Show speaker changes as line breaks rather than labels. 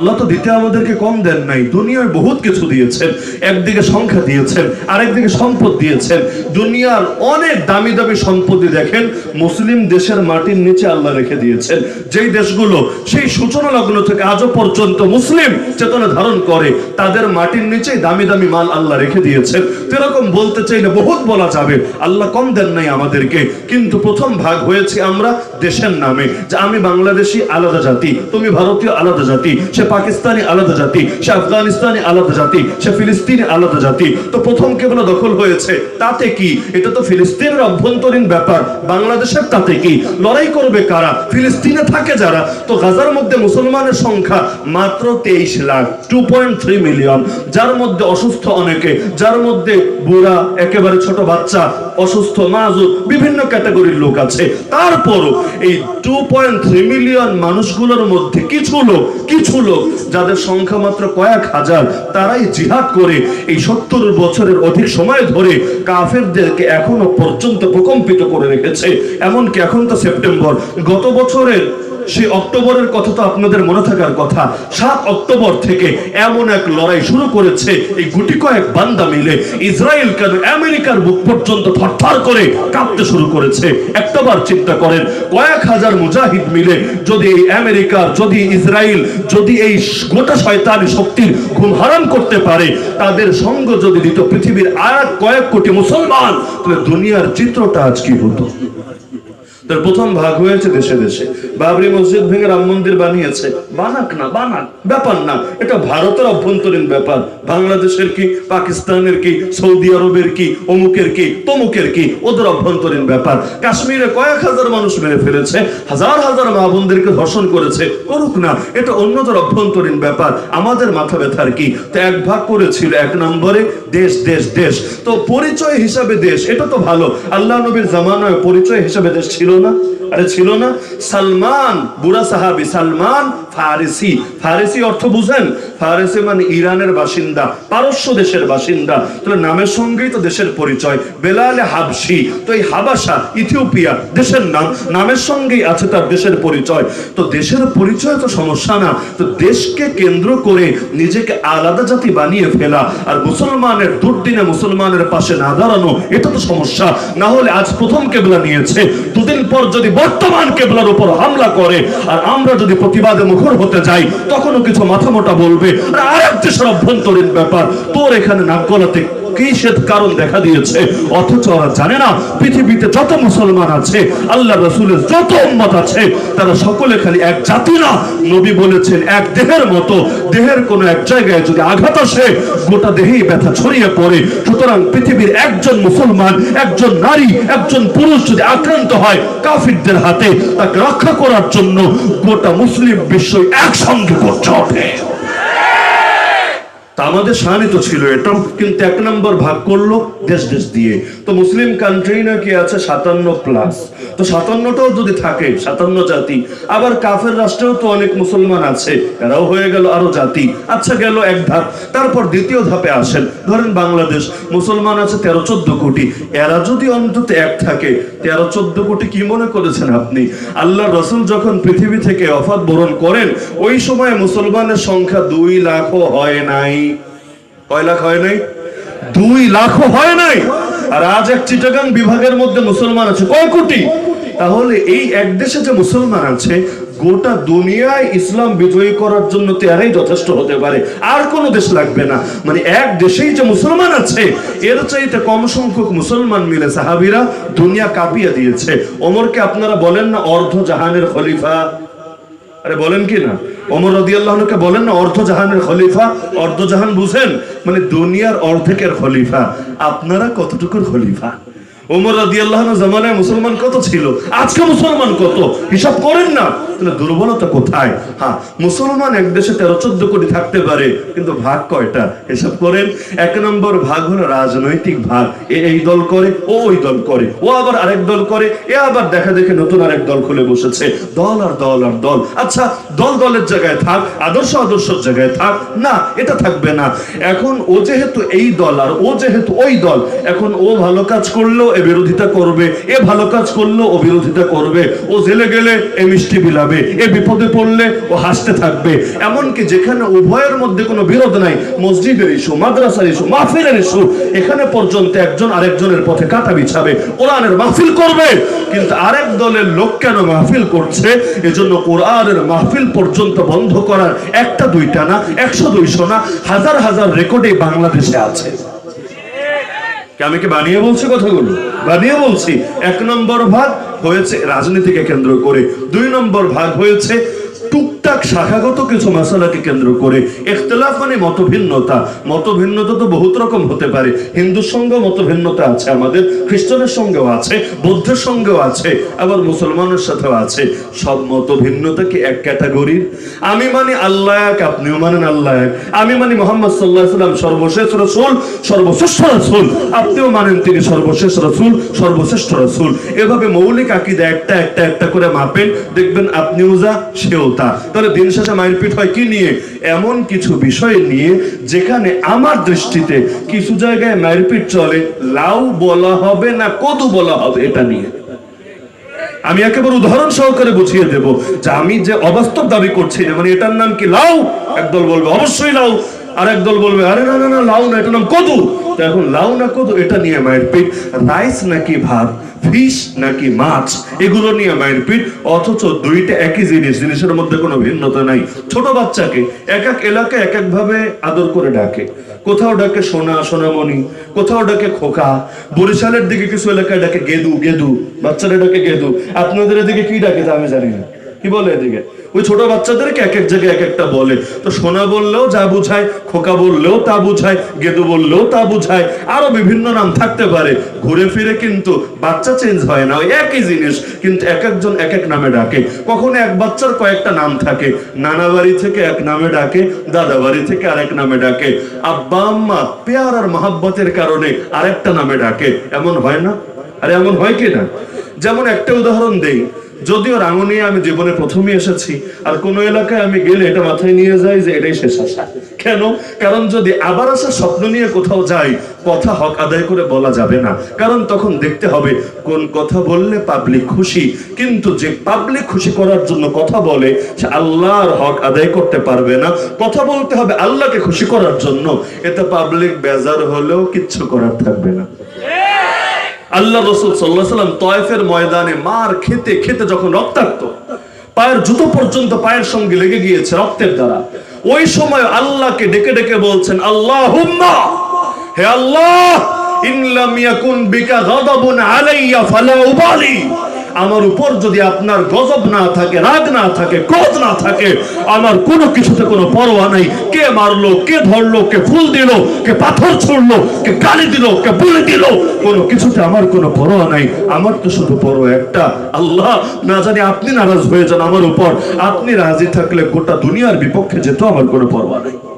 আল্লাহ তো দিতে আমাদেরকে কম দেন নাই, দুনিয়ায় বহুত কিছু দিয়েছেন, একদিকে সংখ্যা দিয়েছেন, আরেকদিকে সম্পদ দিয়েছেন। দুনিয়ার অনেক দামি দামি সম্পত্তি দেখেন, মুসলিম দেশের মাটির নিচে আল্লাহ রেখে দিয়েছেন। যেই দেশগুলো, সেই সূচনা লগ্ন থেকে আজও পর্যন্ত মুসলিম চেতনা ধারণ করে, তাদের মাটির নিচে দামি দামি মাল আল্লাহ রেখে দিয়েছেন। এরকম বলতে চাইলে বহুত বলা যাবে, আল্লাহ কম দেন নাই আমাদেরকে, কিন্তু প্রথম ভাগ হয়েছে আমরা দেশের নামে, যে আমি বাংলাদেশি আলাদা জাতি, তুমি ভারতীয় আলাদা জাতি, সে পাকিস্তানি আলাদা জাতি, সে আফগানিস্তানি আলাদা জাতি, সে ফিলিস্তিনি আলাদা জাতি। তো প্রথম কেবল দখল হয়েছে, তাতে কি? এটা তো ফিলিস্তিনের অভ্যন্তরীণ ব্যাপার, বাংলাদেশের তাতে কি? লড়াই করবে কারা? ফিলিস্তিনে থাকে যারা। তো গাজার মধ্যে মুসলমানের সংখ্যা মাত্র তেইশ lakh two point three million যার মধ্যে অসুস্থ অনেকে, যার মধ্যে বুড়া, একেবারে ছোট বাচ্চা, অসুস্থ, মাজুর, বিভিন্ন ক্যাটাগরির লোক আছে। তারপরও এই টু পয়েন্ট থ্রি মিলিয়ন মানুষগুলোর মধ্যে কিছু লোক কিছু লোক যাদের সংখ্যা মাত্র কয়েক হাজার, তারাই জিহাদ করে এই সত্তর বছরের অধিক সময় ধরে কাফেরদেরকে এখনও পর্যন্ত প্রকম্পিত করে রেখেছে। এমনকি এখন তো সেপ্টেম্বর। গত বছরের সেই অক্টোবরের কথা তো আপনাদের মনে থাকার কথা। সাত অক্টোবর থেকে এমন এক লড়াই শুরু করেছে, এই গুটি কয়েক বান্দা মিলে। ইসরায়েল কেন আমেরিকার বুক পর্যন্ত থরথর করে কাঁপতে শুরু করেছে? একটাবার চিন্তা করেন, কয়েক হাজার মুজাহিদ মিলে যদি এই আমেরিকার, যদি ইসরায়েল, যদি এই গোটা শয়তানি শক্তির ঘুম হারাম করতে পারে, তাদের সঙ্গ যদি দিত পৃথিবীর আর কয়েক কোটি মুসলমান, তাহলে দুনিয়ার চিত্রটা আজ কি হতো? তার প্রথম ভাগ হয়েছে দেশে দেশে। বাবরি মসজিদ ভেঙে রাম মন্দির বানিয়েছে। বানাক না, বানাক, ব্যাপার না। এটা ভারতের অভ্যন্তরীণ ব্যাপার। বাংলাদেশের কি, পাকিস্তানের কি, সৌদি আরবের কি, অমুকের কি, তমুকের কি, ওদের অভ্যন্তরীণ ব্যাপার। কাশ্মীরে কয়েক হাজার মানুষ মেরে ফেলেছে, হাজার হাজার মা বোনদেরকে ধর্ষণ করেছে। করুক না, এটা অন্যদের অভ্যন্তরীণ ব্যাপার। আমাদের মাথা ব্যথার কি? তো এক ভাগ করেছিল এক নম্বরে, দেশ দেশ দেশ। তো পরিচয় হিসাবে দেশ, এটা তো ভালো। আল্লাহ নবীর জামানায় পরিচয় হিসাবে দেশ ছিল না? আরে ছিল না। সালমান বুড়া সাহাবি সালমান ফারেসি। ফারেসি অর্থ বুঝেন? ফারিসি মানে ইরানের বাসিন্দা, পারস্য দেশের বাসিন্দা। তাহলে নামের সঙ্গেই তো দেশের পরিচয়। বেলালে হাবসি তো এই হাবাসা, ইথিওপিয়া, দেশের নাম, নামের সঙ্গেই আছে তার দেশের পরিচয়। তো দেশের পরিচয় তো সমস্যা না, তো দেশকে কেন্দ্র করে নিজেকে আলাদা জাতি বানিয়ে ফেলা আর মুসলমানের দুর্দিনে মুসলমানের পাশে না দাঁড়ানো, এটা তো সমস্যা। না হলে আজ প্রথম কেবলা নিয়েছে, দুদিন পর যদি বর্তমান কেবলার উপর হামলা করে, আর আমরা যদি প্রতিবাদে মুখর হতে যাই, তখনও কিছু মাথা মোটা বলবে। আর আরেক দেশের অভ্যন্তরীণ ব্যাপার। তোর এখানে নাক গলাতে কারণ দেখা দিয়েছে? অথচ জানে না, পৃথিবীতে যত মুসলমান আছে, আল্লাহ রসুলের যত উম্মত আছে, তারা সকলে খালি এক জাতি না। নবী বলেছেন, এক দেহের মতো। দেহের কোন এক জায়গায় যদি আঘাত আসে, গোটা দেহেই ব্যথা ছড়িয়ে পড়ে। সুতরাং পৃথিবীর একজন মুসলমান, একজন নারী, একজন পুরুষ যদি আক্রান্ত হয় কাফিরদের হাতে, তাকে রক্ষা করার জন্য গোটা মুসলিম বিশ্বই একসঙ্গে হবে তা আমাদের শানিত ছিল। এটা কিন্তু এক নম্বর ভাগ করল দেশ দেশ দিয়ে। তো মুসলিম কান্ট্রি নাকি আছে? সাতান্ন প্লাস তো সাতান্নটাও যদি থাকে, সাতান্ন জাতি। আবার কাফের রাষ্ট্রেও তো অনেক মুসলমান আছে। এরাও হয়ে গেল আরও জাতি। আচ্ছা গেল এক ধাপ। তারপর দ্বিতীয় ধাপে আসেন। ধরেন বাংলাদেশ, মুসলমান আছে তেরো, চোদ্দ কোটি। এরা যদি অন্তত এক থাকে, তেরো, চোদ্দ কোটি কি মনে করেছেন আপনি? আল্লাহ রসুল যখন পৃথিবী থেকে অফাত বরণ করেন, ওই সময় মুসলমানের সংখ্যা দুই লাখও হয় নাই। কয় লাখ হয় নাই? দুই লাখও হয় নাই। আর আজ এক চিটাগাং বিভাগের মধ্যে মুসলমান আছে। কয় কোটি? তাহলে এই এক দেশে যে মুসলমান আছে, গোটা দুনিয়ায় ইসলাম বিজয়ী করার জন্য তো এরাই যথেষ্ট হতে পারে। আর কোনো দেশ লাগবে না। মানে এক দেশেই যে মুসলমান আছে, এর চাইতে কম সংখ্যক মুসলমান মিলে সাহাবিরা দুনিয়া কাঁপিয়ে দিয়েছে। ওমরকে আপনারা বলেন না অর্ধ জাহানের খলিফা? আরে বলেন কি না? ওমর রদিয়াল্লাহকে বলেন না, অর্ধ জাহানের খলিফা, অর্ধ জাহান বুঝেন? মানে দুনিয়ার অর্ধেকের খলিফা। আপনারা কতটুকুর খলিফা? ওমর রাদিয়াল্লাহ জামানায় মুসলমান কত ছিল? আজকে মুসলমান কত? হিসাব করেন না। তাহলে দুর্বলতা কোথায়? হ্যাঁ মুসলমান এক দেশে তেরো চোদ্দ কোটি থাকতে পারে, কিন্তু ভাগ কয়টা? হিসাব করেন, এক নম্বর ভাগ হলো রাজনৈতিক ভাগ। এ এই দল করে, ও ওই দল করে, ও আবার আরেক দল করে, এ আবার দেখা দেখে নতুন আরেক দল খুলে বসেছে। দল আর দল আর দল। আচ্ছা দল দলের জায়গায় থাক, আদর্শ আদর্শের জায়গায় থাক, না, এটা থাকবে না। এখন ও যেহেতু এই দল আর ও যেহেতু ওই দল, এখন ও ভালো কাজ করলেও এ বিরোধিতা করবে, এ ভালো কাজ করলেও ও বিরোধিতা করবে, ও জেলে গেলে এ মিষ্টি বিলাবে, এ বিপদে পড়লে ও হাসতে থাকবে। এমনকি যেখানে উভয়ের মধ্যে কোনো বিরোধ নাই, মসজিদের ইস্যু, মাদ্রাসার ইস্যু, মাহফিলের ইস্যু, এখানে পর্যন্ত একজন আরেকজনের পথে কাটা বিছাবে, কোরআনের মাহফিল করবে। কিন্তু আরেক দলের লোক কেন মাহফিল করছে? এজন্য কোরআনের মাহফিল পর্যন্ত বন্ধ করার একটা দুইটা না, একশো দুইশো না, হাজার হাজার রেকর্ডে বাংলাদেশে আছে। আমি কি বানিয়ে বলছি কথাগুলো? বানিয়ে বলছি। এক নম্বর ভাগ হয়েছে রাজনীতিকে কেন্দ্র করে। দুই নম্বর ভাগ হয়েছে টুকটাক শাখাগত কিছু মশালাকে কেন্দ্র করে ইখতলাফ মানে মতভিন্নতা। মতভিন্নতা তো বহুত রকম হতে পারে। হিন্দুর সঙ্গে মতভিন্নতা আছে, আমাদের খ্রিস্টানের সঙ্গেও আছে, বৌদ্ধের সঙ্গেও আছে, আবার মুসলমানের সাথেও আছে। সব মতভিন্নতা কি এক ক্যাটাগরির? আমি মানি আল্লাহ এক আপনিও মানেন আল্লাহ এক আমি মানি মোহাম্মদ সাল্লাহ সাল্লাম সর্বশেষ রসুল, সর্বশ্রেষ্ঠ রসুল। আপনিও মানেন তিনি সর্বশেষ রসুল, সর্বশ্রেষ্ঠ রসুল। এভাবে মৌলিক আকিদা একটা একটা একটা করে মাপেন। দেখবেন আপনিও যা, সেও তা। তাহলে দিন শেষে মারপিট হয় কি নিয়ে? এমন কিছু বিষয় নিয়ে যেখানে আমার দৃষ্টিতে কিছু জায়গায় মারপিট চলে, লাউ বলা হবে না কদু বলা হবে এটা নিয়ে। আমি একেবারে উদাহরণ সহকারে বুঝিয়ে দেব যে আমি যে অবাস্তব দাবি করছি না মানে এটার নাম কি লাউ? একদল বলবে, অবশ্যই লাউ। আর একদল বলবে, আরে না না না, লাউ না, এটার নাম কদু। এখন লাউ না কদু, এটা নিয়ে মায়ের পিঠ রাইস নাকি ভাত? ফিশ নাকি মাছ, এগুলো নিয়ে পিঠ, অথচ দুইটা একই জিনিস, জিনিসের মধ্যে কোনো ভিন্নতা নাই। ছোট বাচ্চাকে এক এক এলাকা এক একভাবে আদর করে ডাকে। কোথাও ডাকে সোনা, সোনামণি, কোথাও ডাকে খোকা, বরিশালের দিকে কিছু এলাকায় ডাকে গেদু গেদু বাচ্চারা ডাকে গেদু। আপনাদের এদিকে কি ডাকে তা আমি জানি না। কি বলে এদিকে? ওই ছোট বাচ্চাদেরকে এক এক জায়গায় এক একটা বলে। তো সোনা বললেও যা বুঝায়, খোকা বললেও তা বুঝায়, গেদু বললেও তা বুঝায়, আরও বিভিন্ন নাম থাকতে পারে। ঘুরে ফিরে কিন্তু বাচ্চা চেঞ্জ হয় না, ওই একই জিনিস, কিন্তু এক একজন এক এক নামে ডাকে। কখনো এক বাচ্চার কয়েকটা নাম থাকে, নানা বাড়ি থেকে এক নামে ডাকে, দাদা বাড়ি থেকে আরেক নামে ডাকে। আব্বা, আম্মা, পেয়ার আর মহাব্বতের কারণে আরেকটা নামে ডাকে। এমন হয় না? আরে এমন হয় কি না? যেমন একটা উদাহরণ দেই যদিও রাঙনিয়ে আমি জীবনে প্রথমে এসেছি, আর কোন এলাকায় আমি গেলে এটা মাথায় নিয়ে যাই যে এটাই শেষ আসা কেন? কারণ যদি আবার আসার স্বপ্ন নিয়ে কোথাও যাই, কথা হক আদায় করে বলা যাবে না। কারণ তখন দেখতে হবে কোন কথা বললে পাবলিক খুশি, কিন্তু যে পাবলিক খুশি করার জন্য কথা বলে, সে আল্লাহর হক আদায় করতে পারবে না। কথা বলতে হবে আল্লাহকে খুশি করার জন্য। এতে পাবলিক বেজার হলেও কিচ্ছু করার থাকবে না। আল্লাহ রসুল সাল্লাহ সাল্লাম তয়েফের ময়দানে মার খেতে খেতে যখন রক্তাক্ত, পায়ের জুতো পর্যন্ত পায়ের সঙ্গে লেগে গিয়েছে রক্তের দ্বারা। ওই সময় আল্লাহকে ডেকে ডেকে বলছেন আল্লাহ হে আল্লাহ ইনলাম ইয়াকুন বিকা গাদাবুন আলাইয়া ফালা উবালি। আমার উপর যদি আপনার গজব না থাকে, রাগ না থাকে, ক্রোধ না থাকে, আমার কোনো কিছুতে কোনো পরোয়া নাই। কে মারলো, কে ধরলো, কে ফুল দিল, কে পাথর ছুড়লো, কে গালি দিল, কে বলে দিল, কোনো কিছুতে আমার কোনো পরোয়া নাই। আমার তো শুধু পরোয়া একটা। আল্লাহ, না জানি আপনি নারাজ হয়ে যান আমার উপর। আপনি রাজি থাকলে গোটা দুনিয়ার বিপক্ষে যেত আমার কোনো পরোয়া নাই।